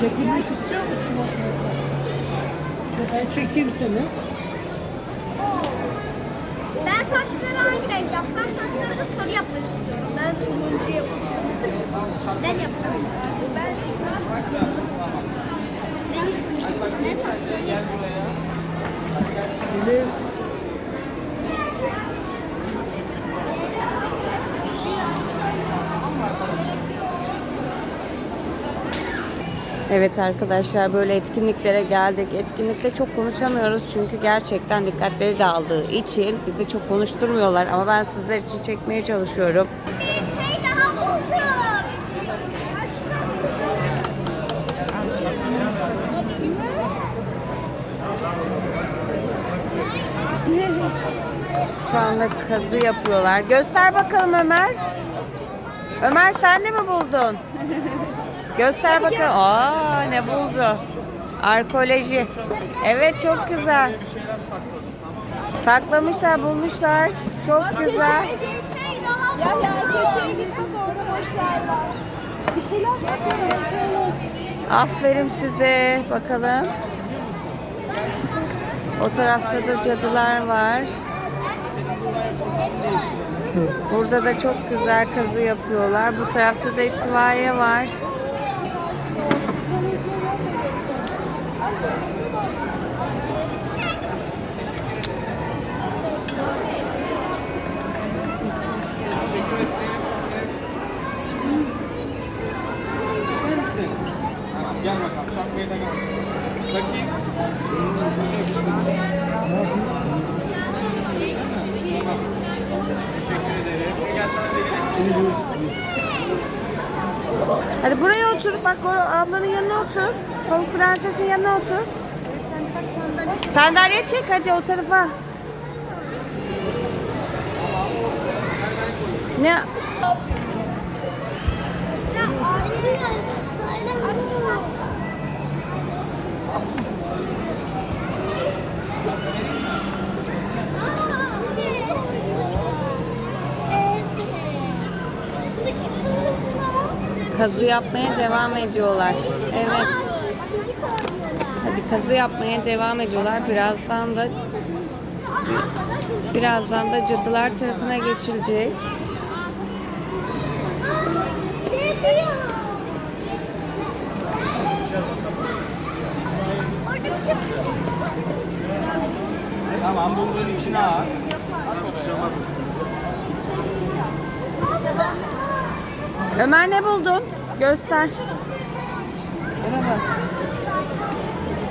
Çekilmek istiyor musun? Ben çekeyim seni. Ben saçları hangi renk yapsam saçları da sarı yapmak istiyorum. Ben turuncu yapacağım. Ben yapacağım. Ben ben saçları yapacağım. Evet arkadaşlar böyle etkinliklere geldik. Etkinlikte çok konuşamıyoruz çünkü gerçekten dikkatleri dağıldığı için bizi çok konuşturmuyorlar ama ben sizler için çekmeye çalışıyorum. Şey daha buldum. Şu anda kazı yapıyorlar. Göster bakalım Ömer. Ömer sen de mi buldun? Göster bakalım. Aa ne buldu? Arkeoloji. Evet çok güzel. Saklamışlar, bulmuşlar. Çok güzel. Ya ya köşeye gittim orada boşlar var. Bir şeyler yapıyorum. Aferin size. Bakalım. O tarafta da cadılar var. Burada da çok güzel kazı yapıyorlar. Bu tarafta da itfaiye var. Gel bakalım. Şapkayı da gel. Bakayım. Çok yakıştı. Tamam. Teşekkür ederim. Şimdi gel sana vereyim. Hadi buraya otur. Bak o ablanın yanına otur. Pamuk prensesin yanına otur. Sandalye çek hadi o tarafa. Ne? Kazı yapmaya devam ediyorlar. Evet. Hadi kazı yapmaya devam ediyorlar. Birazdan da birazdan da cadılar tarafına geçilecek. Tamam, bunların içine at. Ömer ne buldun? Göster.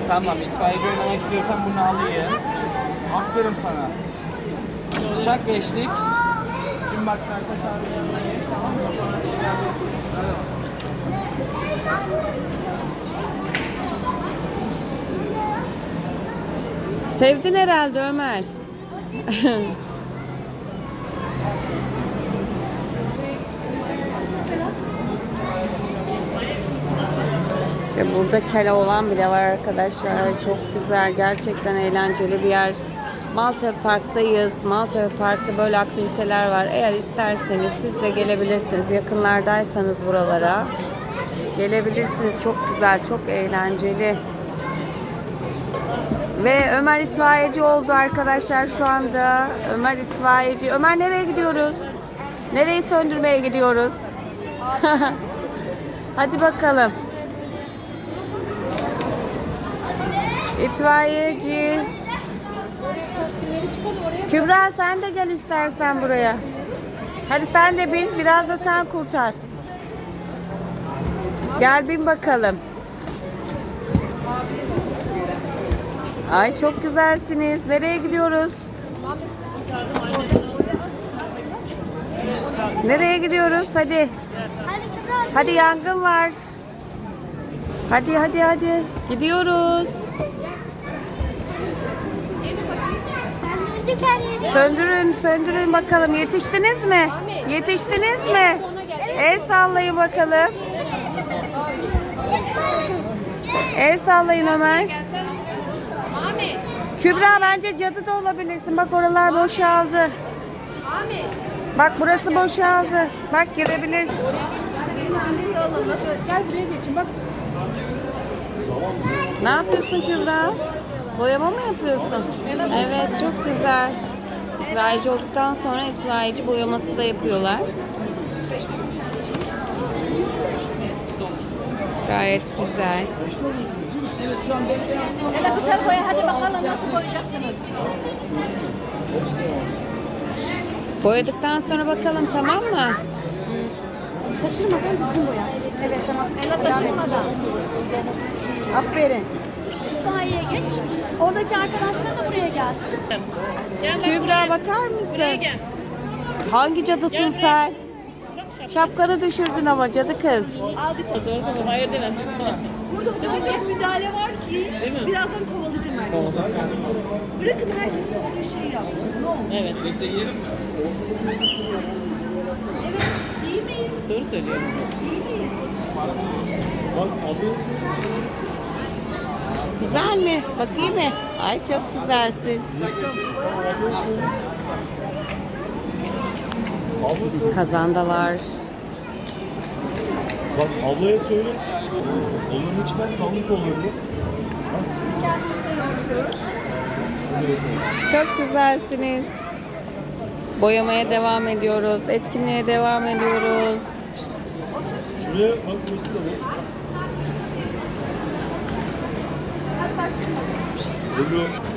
Tamam, itfaiyeci oynamak istiyorsan bunu alayım. Aferin sana. Çak beşlik. Şimdi bak Sertaç abi yanına tamam mı? Sonra. Sevdin herhalde Ömer. Ve burada kele olan bile var arkadaşlar. Çok güzel, gerçekten eğlenceli bir yer. Maltepe Park'tayız. Maltepe Park'ta böyle aktiviteler var. Eğer isterseniz siz de gelebilirsiniz. Yakınlardaysanız buralara gelebilirsiniz. Çok güzel, çok eğlenceli. Ve Ömer itfaiyeci oldu arkadaşlar şu anda. Ömer itfaiyeci. Ömer nereye gidiyoruz? Nereyi söndürmeye gidiyoruz? Hadi bakalım. İtfaiyeci. Kübra sen de gel istersen buraya. Hadi sen de bin. Biraz da sen kurtar. Gel bin bakalım. Ay çok güzelsiniz. Nereye gidiyoruz? Nereye gidiyoruz? Hadi. Hadi yangın var. Hadi hadi hadi. Gidiyoruz. Söndürün, söndürün bakalım. Yetiştiniz mi? Yetiştiniz mi? El sallayın bakalım. El sallayın Ömer. Kübra bence cadı da olabilirsin. Bak oralar boşaldı. Bak burası boşaldı. Bak girebilirsin. Gel buraya geçin bak. Ne yapıyorsun Kübra? Boyama mı yapıyorsun? Evet çok güzel. İtfaiyeci olduktan sonra itfaiyeci boyaması da yapıyorlar. Gayet güzel. Hele güzel boya hadi bakalım nasıl boyayacaksınız. Boyadıktan sonra bakalım tamam mı? Taşırmadan düzgün boya. Evet tamam. Hele taşırmadan. Aferin. İtfaiye geç. Oradaki arkadaşlar da buraya gelsin. Kübra bakar mısın? Hangi cadısın sen? Şapkanı düşürdün ama cadı kız. Al bir tane. Hayır demesin falan. Burada o kadar çok müdahale var ki birazdan kovalayacağım herkesi. Bırakın herkes istediği şeyi yapsın. Ne olur. Evet. Birlikte yiyelim mi? Evet. iyi miyiz? Doğru söylüyorum. İyi miyiz? Güzel mi? Bakayım mı? Ay çok güzelsin. Kazanda var. Bak ablaya söyle. Onun için ben kalmış yapıyor. Çok güzelsiniz. Boyamaya devam ediyoruz. Etkinliğe devam ediyoruz. Şuraya bak burası da var. Hadi başlayalım. Ebru